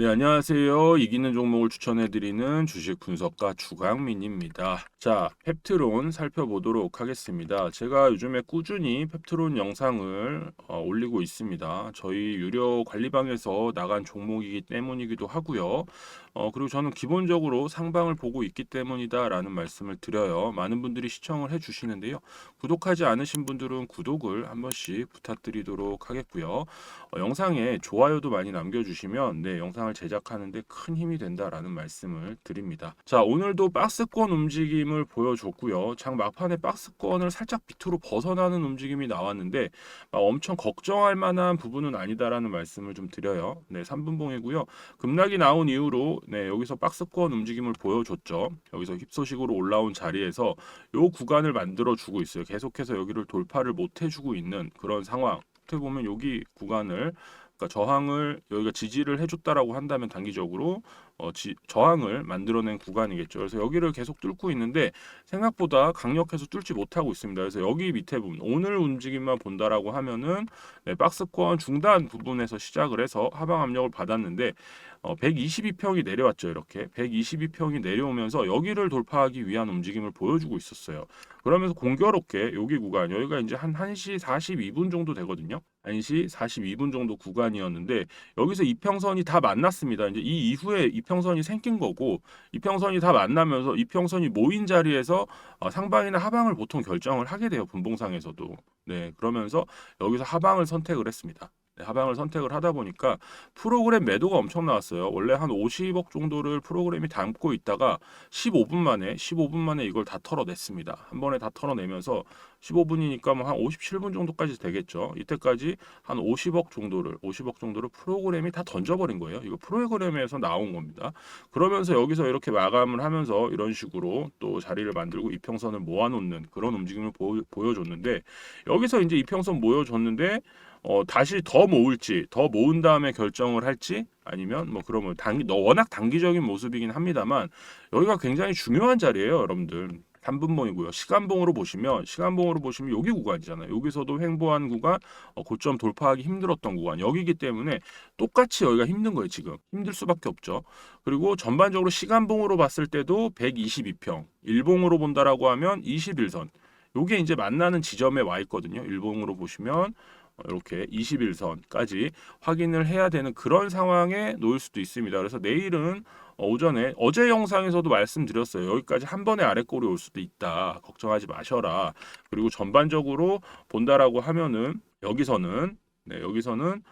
네, 안녕하세요. 이기는 종목을 추천해드리는 주식 분석가 주강민입니다. 자, 펩트론 살펴보도록 하겠습니다. 제가 요즘에 꾸준히 펩트론 영상을 어, 올리고 있습니다. 저희 유료 관리방에서 나간 종목이기 때문이기도 하고요. 어, 그리고 저는 기본적으로 상방을 보고 있기 때문이다라는 말씀을 드려요. 많은 분들이 시청을 해주시는데요. 구독하지 않으신 분들은 구독을 한 번씩 부탁드리도록 하겠고요. 어, 영상에 좋아요도 많이 남겨주시면 네, 영상을 제작하는데 큰 힘이 된다라는 말씀을 드립니다. 자, 오늘도 박스권 움직임을 보여줬고요. 장 막판에 박스권을 살짝 밑으로 벗어나는 움직임이 나왔는데 막 엄청 걱정할 만한 부분은 아니다라는 말씀을 좀 드려요. 네, 3분봉이고요. 급락이 나온 이후로 네, 여기서 박스권 움직임을 보여줬죠. 여기서 힙소식으로 올라온 자리에서 요 구간을 만들어 주고 있어요. 계속해서 여기를 돌파를 못 해주고 있는 그런 상황. 어떻게 보면 여기 구간을 그러니까 저항을 여기가 지지를 해줬다라고 한다면 단기적으로 어, 지, 저항을 만들어낸 구간이겠죠. 그래서 여기를 계속 뚫고 있는데 생각보다 강력해서 뚫지 못하고 있습니다. 그래서 여기 밑에 부분 오늘 움직임만 본다라고 하면은 네, 박스권 중단 부분에서 시작을 해서 하방 압력을 받았는데 어, 122평이 내려왔죠. 이렇게 122평이 내려오면서 여기를 돌파하기 위한 움직임을 보여주고 있었어요. 그러면서 공교롭게 여기 구간 여기가 이제 한 1시 42분 정도 되거든요. 1시 42분 정도 구간이었는데 여기서 이평선이 다 만났습니다. 이제 이 이후에 이평선이 생긴 거고 이평선이 다 만나면서 이평선이 모인 자리에서 어, 상방이나 하방을 보통 결정을 하게 돼요. 분봉상에서도. 네, 그러면서 여기서 하방을 선택을 했습니다. 네, 하방을 선택을 하다 보니까 프로그램 매도가 엄청 나왔어요. 원래 한 50억 정도를 프로그램이 담고 있다가 15분 만에 15분 만에 이걸 다 털어냈습니다. 한 번에 다 털어내면서 15분이니까 뭐 한 57분 정도까지 되겠죠. 이때까지 한 50억 정도를 50억 정도를 프로그램이 다 던져버린 거예요. 이거 프로그램에서 나온 겁니다. 그러면서 여기서 이렇게 마감을 하면서 이런 식으로 또 자리를 만들고 이평선을 모아놓는 그런 움직임을 보, 보여줬는데 여기서 이제 이평선 모여줬는데 어, 다시 더 모을지 더 모은 다음에 결정을 할지 아니면 뭐 그러면 단기 너 워낙 단기적인 모습이긴 합니다만 여기가 굉장히 중요한 자리예요 여러분들 3분봉이고요. 시간봉으로 보시면 시간봉으로 보시면 여기 구간이잖아요. 여기서도 횡보한 구간 어, 고점 돌파하기 힘들었던 구간 여기기 때문에 똑같이 여기가 힘든 거예요. 지금 힘들 수밖에 없죠. 그리고 전반적으로 시간봉으로 봤을 때도 122평 일봉으로 본다라고 하면 21선 요게 이제 만나는 지점에 와 있거든요. 일봉으로 보시면 이렇게 21선까지 확인을 해야 되는 그런 상황에 놓일 수도 있습니다. 그래서 내일은 오전에 어제 영상에서도 말씀드렸어요. 여기까지 한 번에 아래꼴이 올 수도 있다. 걱정하지 마셔라. 그리고 전반적으로 본다라고 하면은 여기서는 네, 여기서는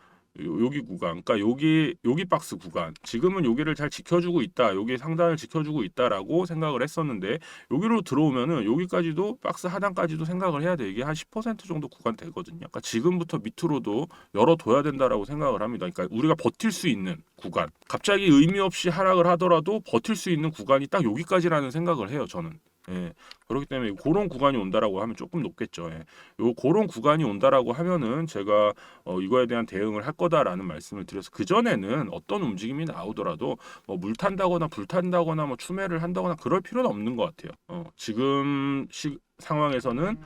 여기 구간, 그러니까 여기 여기 박스 구간. 지금은 여기를 잘 지켜주고 있다. 여기 상단을 지켜주고 있다라고 생각을 했었는데 여기로 들어오면은 여기까지도 박스 하단까지도 생각을 해야 돼. 이게 한 10% 정도 구간 되거든요. 그러니까 지금부터 밑으로도 열어둬야 된다라고 생각을 합니다. 그러니까 우리가 버틸 수 있는 구간. 갑자기 의미 없이 하락을 하더라도 버틸 수 있는 구간이 딱 여기까지라는 생각을 해요. 저는. 예. 그렇기 때문에 그런 구간이 온다라고 하면 조금 높겠죠. 예. 요 그런 구간이 온다라고 하면은 제가 어, 이거에 대한 대응을 할 거다라는 말씀을 드려서 그 전에는 어떤 움직임이 나오더라도 뭐 물 탄다거나 불 탄다거나 뭐 추매를 한다거나 그럴 필요는 없는 것 같아요. 어, 지금 시, 상황에서는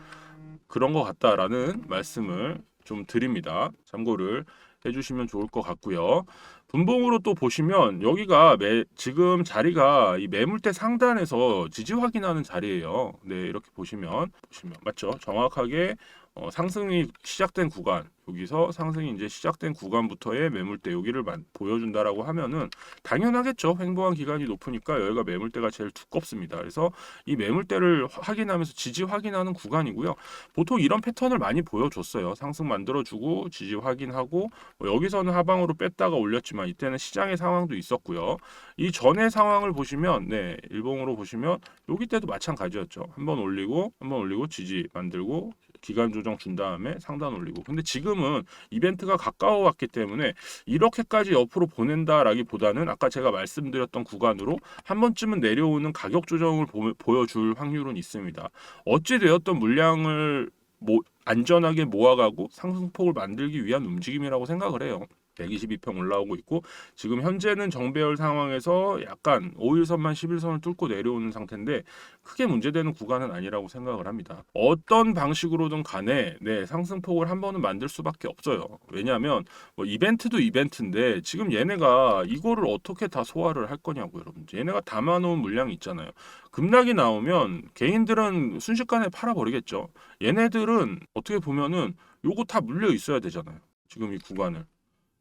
그런 것 같다라는 말씀을 좀 드립니다. 참고를 해주시면 좋을 것 같고요. 분봉으로 또 보시면 여기가 매, 지금 자리가 이 매물대 상단에서 지지 확인하는 자리예요. 네, 이렇게 보시면 보시면 맞죠? 정확하게 어, 상승이 시작된 구간 여기서 상승이 이제 시작된 구간부터의 매물대 여기를 만, 보여준다라고 하면은 당연하겠죠. 횡보한 기간이 높으니까 여기가 매물대가 제일 두껍습니다. 그래서 이 매물대를 확인하면서 지지 확인하는 구간이고요. 보통 이런 패턴을 많이 보여줬어요. 상승 만들어주고 지지 확인하고 뭐 여기서는 하방으로 뺐다가 올렸지만 이때는 시장의 상황도 있었고요. 이 전의 상황을 보시면 네 일봉으로 보시면 여기 때도 마찬가지였죠. 한번 올리고 한번 올리고 지지 만들고 기간 조정 준 다음에 상단 올리고. 근데 지금은 이벤트가 가까워 왔기 때문에 이렇게까지 옆으로 보낸다라기보다는 아까 제가 말씀드렸던 구간으로 한 번쯤은 내려오는 가격 조정을 보, 보여줄 확률은 있습니다. 어찌 되었던 물량을 뭐 안전하게 모아가고 상승폭을 만들기 위한 움직임이라고 생각을 해요. 122평 올라오고 있고 지금 현재는 정배열 상황에서 약간 5일선만 11선을 뚫고 내려오는 상태인데 크게 문제되는 구간은 아니라고 생각을 합니다. 어떤 방식으로든 간에 네, 상승폭을 한 번은 만들 수밖에 없어요. 왜냐하면 뭐 이벤트도 이벤트인데 지금 얘네가 이거를 어떻게 다 소화를 할 거냐고 여러분. 얘네가 담아놓은 물량이 있잖아요. 급락이 나오면 개인들은 순식간에 팔아버리겠죠. 얘네들은 어떻게 보면은 요거 다 물려 있어야 되잖아요. 지금 이 구간을.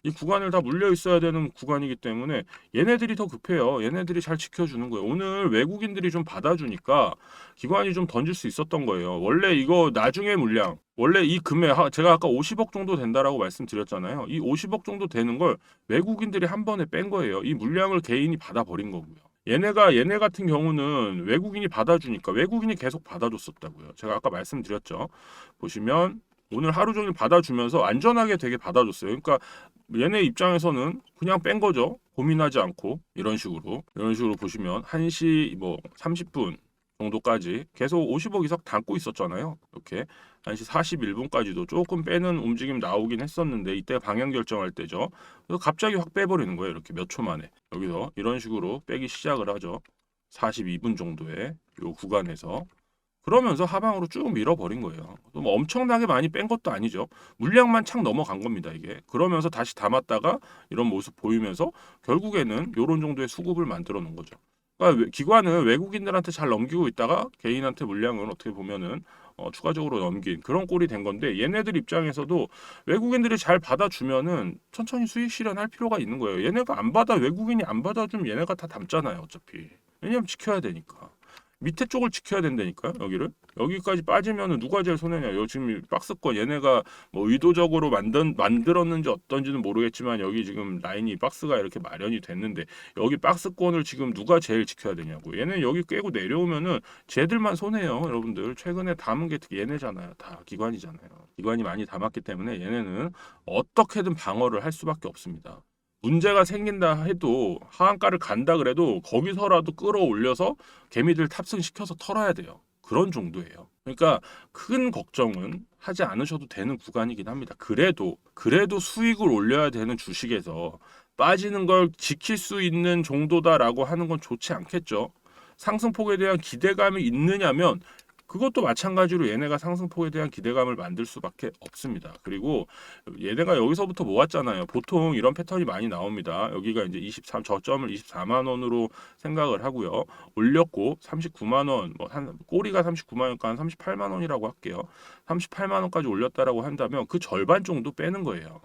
이 구간을 다 물려 있어야 되는 구간이기 때문에 얘네들이 더 급해요. 얘네들이 잘 지켜주는 거예요. 오늘 외국인들이 좀 받아주니까 기관이 좀 던질 수 있었던 거예요. 원래 이거 나중에 물량, 원래 이 금액 하- 제가 아까 50억 정도 된다라고 말씀드렸잖아요. 이 50억 정도 되는 걸 외국인들이 한 번에 뺀 거예요. 이 물량을 개인이 받아 버린 거고요. 얘네가 얘네 같은 경우는 외국인이 받아주니까 외국인이 계속 받아줬었다고요. 제가 아까 말씀드렸죠. 보시면 오늘 하루 종일 받아주면서 안전하게 되게 받아줬어요. 그러니까 얘네 입장에서는 그냥 뺀 거죠. 고민하지 않고 이런 식으로 이런 식으로 보시면 1시 뭐 30분 정도까지 계속 50억 이상 담고 있었잖아요. 이렇게 1시 41분까지도 조금 빼는 움직임 나오긴 했었는데 이때 방향 결정할 때죠. 그래서 갑자기 확 빼버리는 거예요. 이렇게 몇 초 만에 여기서 이런 식으로 빼기 시작을 하죠. 42분 정도의 요 구간에서 그러면서 하방으로 쭉 밀어버린 거예요. 또뭐 엄청나게 많이 뺀 것도 아니죠. 물량만 착 넘어간 겁니다. 이게 그러면서 다시 담았다가 이런 모습 보이면서 결국에는 이런 정도의 수급을 만들어 놓은 거죠. 그러니까 외- 기관은 외국인들한테 잘 넘기고 있다가 개인한테 물량을 어떻게 보면은 어, 추가적으로 넘긴 그런 꼴이 된 건데 얘네들 입장에서도 외국인들이 잘 받아주면은 천천히 수익 실현할 필요가 있는 거예요. 얘네가 안 받아 외국인이 안 받아주면 얘네가 다 담잖아요. 어차피 왜냐면 지켜야 되니까. 밑에 쪽을 지켜야 된다니까요. 여기를 여기까지 빠지면은 누가 제일 손해냐? 여기 지금 이 박스권 얘네가 뭐 의도적으로 만든 만들었는지 어떤지는 모르겠지만 여기 지금 라인이 박스가 이렇게 마련이 됐는데 여기 박스권을 지금 누가 제일 지켜야 되냐고. 얘네 여기 깨고 내려오면은 쟤들만 손해요, 여러분들. 최근에 담은 게 특히 얘네잖아요. 다 기관이잖아요. 기관이 많이 담았기 때문에 얘네는 어떻게든 방어를 할 수밖에 없습니다. 문제가 생긴다 해도 하한가를 간다 그래도 거기서라도 끌어올려서 개미들 탑승시켜서 털어야 돼요. 그런 정도예요. 그러니까 큰 걱정은 하지 않으셔도 되는 구간이긴 합니다. 그래도 그래도 수익을 올려야 되는 주식에서 빠지는 걸 지킬 수 있는 정도다라고 하는 건 좋지 않겠죠. 상승폭에 대한 기대감이 있느냐면 그것도 마찬가지로 얘네가 상승폭에 대한 기대감을 만들 수밖에 없습니다. 그리고 얘네가 여기서부터 모았잖아요. 보통 이런 패턴이 많이 나옵니다. 여기가 이제 23 저점을 24만 원으로 생각을 하고요. 올렸고 39만 원, 뭐한 꼬리가 39만 원이니까 한 38만 원이라고 할게요. 38만 원까지 올렸다라고 한다면 그 절반 정도 빼는 거예요.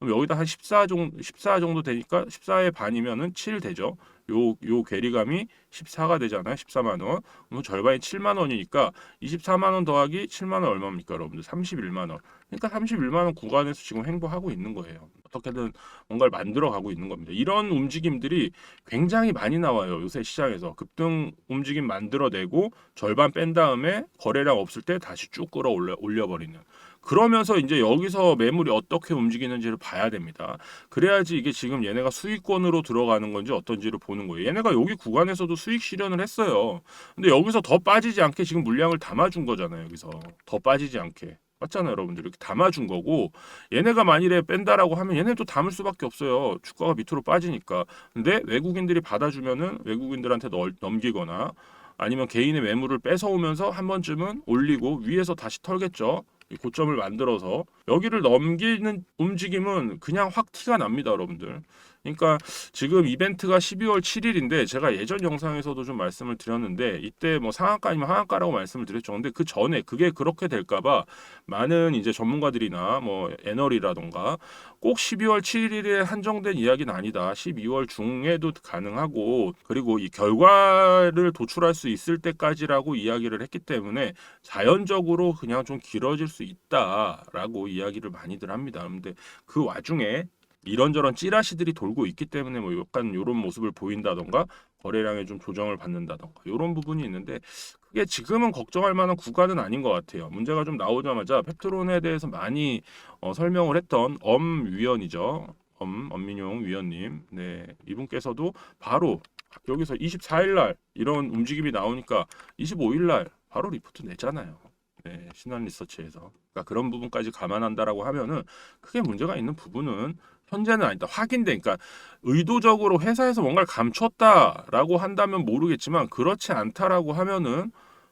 그럼 여기다 한 14 정도 14 정도 되니까 14의 반이면은 7 되죠. 요 요 괴리감이 14가 되잖아요. 14만 원. 그럼 절반이 7만 원이니까 24만 원 더하기 7만 원 얼마입니까, 여러분들? 31만 원. 그러니까 31만 원 구간에서 지금 행보하고 있는 거예요. 어떻게든 뭔가를 만들어 가고 있는 겁니다. 이런 움직임들이 굉장히 많이 나와요. 요새 시장에서 급등 움직임 만들어내고 절반 뺀 다음에 거래량 없을 때 다시 쭉 끌어올려 올려버리는. 그러면서 이제 여기서 매물이 어떻게 움직이는지를 봐야 됩니다. 그래야지 이게 지금 얘네가 수익권으로 들어가는 건지 어떤지를 보는 거예요. 얘네가 여기 구간에서도 수익 실현을 했어요. 근데 여기서 더 빠지지 않게 지금 물량을 담아준 거잖아요. 여기서 더 빠지지 않게. 맞잖아요, 여러분들. 이렇게 담아준 거고, 얘네가 만일에 뺀다라고 하면 얘네도 담을 수밖에 없어요. 주가가 밑으로 빠지니까. 근데 외국인들이 받아주면은 외국인들한테 널, 넘기거나 아니면 개인의 매물을 뺏어오면서 한 번쯤은 올리고 위에서 다시 털겠죠. 이 고점을 만들어서 여기를 넘기는 움직임은 그냥 확 티가 납니다, 여러분들. 그러니까 지금 이벤트가 12월 7일인데 제가 예전 영상에서도 좀 말씀을 드렸는데 이때 뭐 상한가 아니면 하한가라고 말씀을 드렸죠. 근데 그 전에 그게 그렇게 될까봐 많은 이제 전문가들이나 뭐 애널이라던가 꼭 12월 7일에 한정된 이야기는 아니다. 12월 중에도 가능하고 그리고 이 결과를 도출할 수 있을 때까지라고 이야기를 했기 때문에 자연적으로 그냥 좀 길어질 수 있다라고 이야기를 많이들 합니다. 근데 그 와중에 이런저런 찌라시들이 돌고 있기 때문에 뭐 약간 이런 모습을 보인다던가 거래량에 좀 조정을 받는다던가 이런 부분이 있는데 그게 지금은 걱정할 만한 구간은 아닌 것 같아요. 문제가 좀 나오자마자 펩트론에 대해서 많이 어, 설명을 했던 엄 위원이죠. 엄 엄민용 위원님, 네 이분께서도 바로 여기서 24일 날 이런 움직임이 나오니까 25일 날 바로 리포트 내잖아요. 네, 신한 리서치에서 그러니까 그런 부분까지 감안한다라고 하면은 크게 문제가 있는 부분은 현재는 아니다. 확인돼. 그러니까 의도적으로 회사에서 뭔가를 감췄다라고 한다면 모르겠지만 그렇지 않다라고 하면은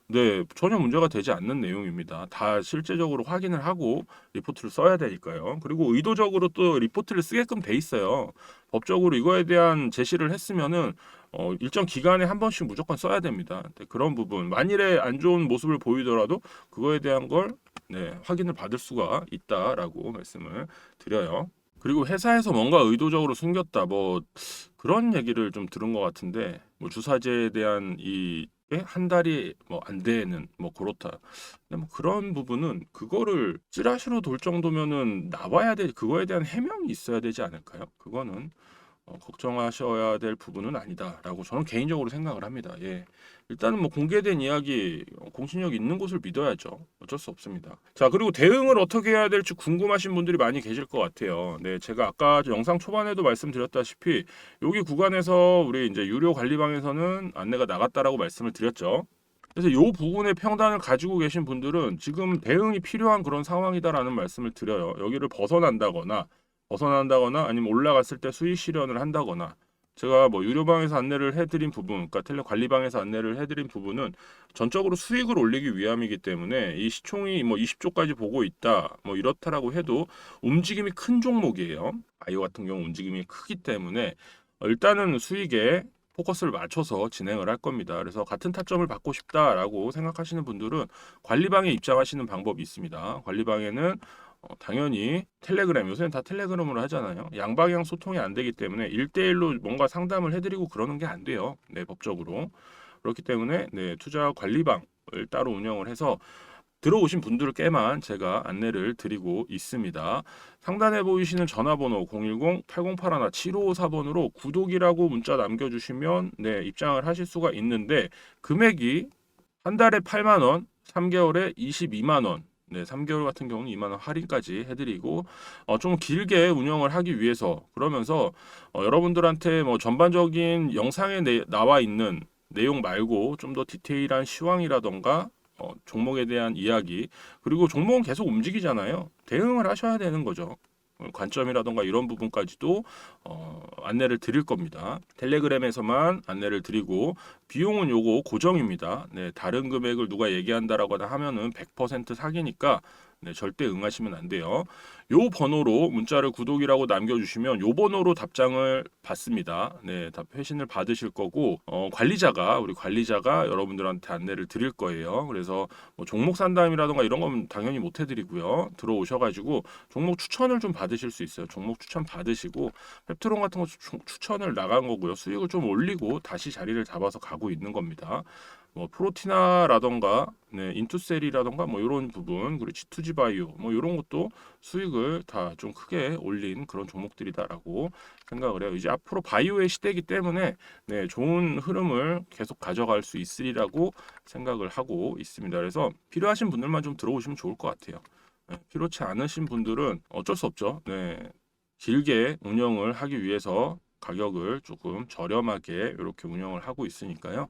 네, 전혀 문제가 되지 않는 내용입니다. 다 실제적으로 확인을 하고 리포트를 써야 되니까요. 그리고 의도적으로 또 리포트를 쓰게끔 돼 있어요. 법적으로 이거에 대한 제시를 했으면은 어, 일정 기간에 한 번씩 무조건 써야 됩니다. 네, 그런 부분 만일에 안 좋은 모습을 보이더라도 그거에 대한 걸 네, 확인을 받을 수가 있다라고 말씀을 드려요. 그리고 회사에서 뭔가 의도적으로 숨겼다 뭐 그런 얘기를 좀 들은 것 같은데 뭐 주사제에 대한 이 한 달이 뭐 안 되는 뭐 그렇다. 근데 뭐 그런 부분은 그거를 찌라시로 돌 정도면은 나와야 될 그거에 대한 해명이 있어야 되지 않을까요? 그거는 어, 걱정하셔야 될 부분은 아니다라고 저는 개인적으로 생각을 합니다. 예. 일단은 뭐 공개된 이야기 어, 공신력 있는 곳을 믿어야죠. 어쩔 수 없습니다. 자 그리고 대응을 어떻게 해야 될지 궁금하신 분들이 많이 계실 것 같아요. 네, 제가 아까 영상 초반에도 말씀드렸다시피 여기 구간에서 우리 이제 유료 관리방에서는 안내가 나갔다라고 말씀을 드렸죠. 그래서 이 부분의 평단을 가지고 계신 분들은 지금 대응이 필요한 그런 상황이다라는 말씀을 드려요. 여기를 벗어난다거나 벗어난다거나 아니면 올라갔을 때 수위 실현을 한다거나 제가 뭐 유료방에서 안내를 해드린 부분, 그러니까 텔레 관리방에서 안내를 해드린 부분은 전적으로 수익을 올리기 위함이기 때문에 이 시총이 뭐 20조까지 보고 있다, 뭐 이렇다라고 해도 움직임이 큰 종목이에요. 아이오 같은 경우 움직임이 크기 때문에 일단은 수익에 포커스를 맞춰서 진행을 할 겁니다. 그래서 같은 타점을 받고 싶다라고 생각하시는 분들은 관리방에 입장하시는 방법이 있습니다. 관리방에는 어, 당연히 텔레그램 요새는 다 텔레그램으로 하잖아요. 양방향 소통이 안 되기 때문에 일대일로 뭔가 상담을 해드리고 그러는 게 안 돼요. 네, 법적으로. 그렇기 때문에 네, 투자 관리방을 따로 운영을 해서 들어오신 분들께만 제가 안내를 드리고 있습니다. 상단에 보이시는 전화번호 010-8081-7554번으로 구독이라고 문자 남겨주시면 네, 입장을 하실 수가 있는데 금액이 한 달에 8만 원, 3개월에 22만 원, 네, 3개월 같은 경우는 2만 원 할인까지 해드리고 어, 좀 길게 운영을 하기 위해서 그러면서 어, 여러분들한테 뭐 전반적인 영상에 내, 나와 있는 내용 말고 좀 더 디테일한 시황이라던가 어, 종목에 대한 이야기 그리고 종목은 계속 움직이잖아요. 대응을 하셔야 되는 거죠. 어, 관점이라던가 이런 부분까지도 어, 안내를 드릴 겁니다. 텔레그램에서만 안내를 드리고 비용은 요거 고정입니다. 네, 다른 금액을 누가 얘기한다라거나 하면은 100% 사기니까 네, 절대 응하시면 안 돼요. 요 번호로 문자를 구독이라고 남겨주시면 요 번호로 답장을 받습니다. 네, 답 회신을 받으실 거고 어, 관리자가 우리 관리자가 여러분들한테 안내를 드릴 거예요. 그래서 뭐 종목 상담이라던가 이런 건 당연히 못 해드리고요. 들어오셔가지고 종목 추천을 좀 받으실 수 있어요. 종목 추천 받으시고 펩트론 같은 거 추- 추천을 나간 거고요. 수익을 좀 올리고 다시 자리를 잡아서 가고 있는 겁니다. 뭐 프로티나라던가 네, 인투셀이라던가 뭐 이런 부분 그리고 G2G 바이오 뭐 이런 것도 수익을 다 좀 크게 올린 그런 종목들이다라고 생각을 해요. 이제 앞으로 바이오의 시대이기 때문에 네, 좋은 흐름을 계속 가져갈 수 있으리라고 생각을 하고 있습니다. 그래서 필요하신 분들만 좀 들어오시면 좋을 것 같아요. 네, 필요치 않으신 분들은 어쩔 수 없죠. 네, 길게 운영을 하기 위해서 가격을 조금 저렴하게 이렇게 운영을 하고 있으니까요.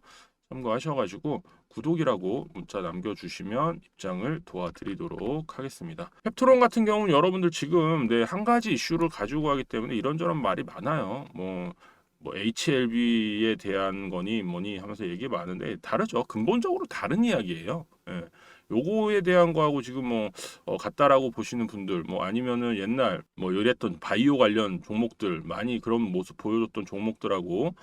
참고하셔가지고 구독이라고 문자 남겨주시면 입장을 도와드리도록 하겠습니다. 펩트론 같은 경우는 여러분들 지금 네, 한 가지 이슈를 가지고 가기 때문에 이런저런 말이 많아요. 뭐, 뭐 HLB에 대한 거니 뭐니 하면서 얘기 많은데 다르죠. 근본적으로 다른 이야기예요. 예. 요거에 대한 거하고 지금 뭐 어, 같다라고 보시는 분들 뭐 아니면은 옛날 뭐 이랬던 바이오 관련 종목들 많이 그런 모습 보여줬던 종목들하고 어,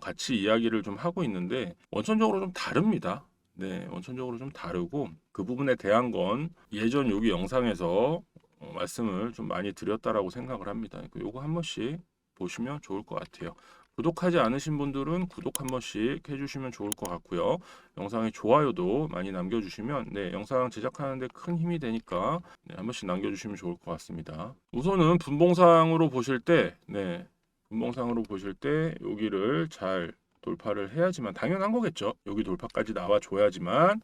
같이 이야기를 좀 하고 있는데 원천적으로 좀 다릅니다. 네, 원천적으로 좀 다르고 그 부분에 대한 건 예전 여기 영상에서 어, 말씀을 좀 많이 드렸다라고 생각을 합니다. 그 요거 한 번씩 보시면 좋을 것 같아요. 구독하지 않으신 분들은 구독 한 번씩 해주시면 좋을 것 같고요. 영상에 좋아요도 많이 남겨주시면 네, 영상 제작하는데 큰 힘이 되니까 네, 한 번씩 남겨주시면 좋을 것 같습니다. 우선은 분봉상으로 보실 때 네, 분봉상으로 보실 때 여기를 잘 돌파를 해야지만 당연한 거겠죠. 여기 돌파까지 나와 줘야지만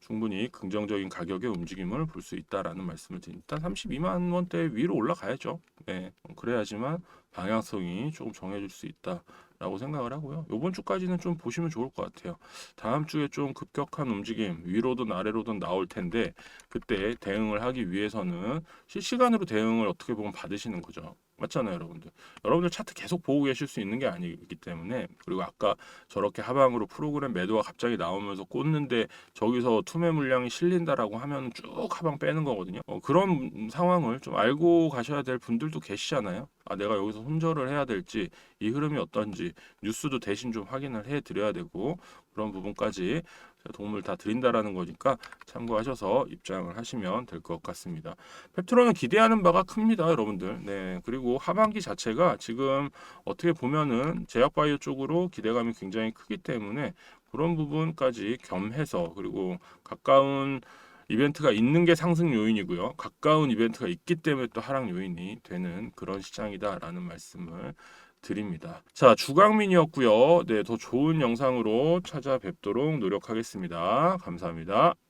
충분히 긍정적인 가격의 움직임을 볼 수 있다라는 말씀을 드립니다. 일단 32만 원대 위로 올라가야죠. 네, 그래야지만 방향성이 조금 정해질 수 있다라고 생각을 하고요. 이번 주까지는 좀 보시면 좋을 것 같아요. 다음 주에 좀 급격한 움직임 위로든 아래로든 나올 텐데 그때 대응을 하기 위해서는 실시간으로 대응을 어떻게 보면 받으시는 거죠. 맞잖아요, 여러분들. 여러분들 차트 계속 보고 계실 수 있는 게 아니기 때문에 그리고 아까 저렇게 하방으로 프로그램 매도가 갑자기 나오면서 꽂는데 저기서 투매 물량이 실린다라고 하면 쭉 하방 빼는 거거든요. 어, 그런 상황을 좀 알고 가셔야 될 분들도 계시잖아요. 아, 내가 여기서 손절을 해야 될지 이 흐름이 어떤지 뉴스도 대신 좀 확인을 해 드려야 되고 그런 부분까지 도움을 다 드린다라는 거니까 참고하셔서 입장을 하시면 될 것 같습니다. 펩트론은 기대하는 바가 큽니다, 여러분들. 네, 그리고 하반기 자체가 지금 어떻게 보면은 제약바이오 쪽으로 기대감이 굉장히 크기 때문에 그런 부분까지 겸해서 그리고 가까운 이벤트가 있는 게 상승 요인이고요. 가까운 이벤트가 있기 때문에 또 하락 요인이 되는 그런 시장이다라는 말씀을 드립니다. 자, 주강민이었고요. 네, 더 좋은 영상으로 찾아뵙도록 노력하겠습니다. 감사합니다.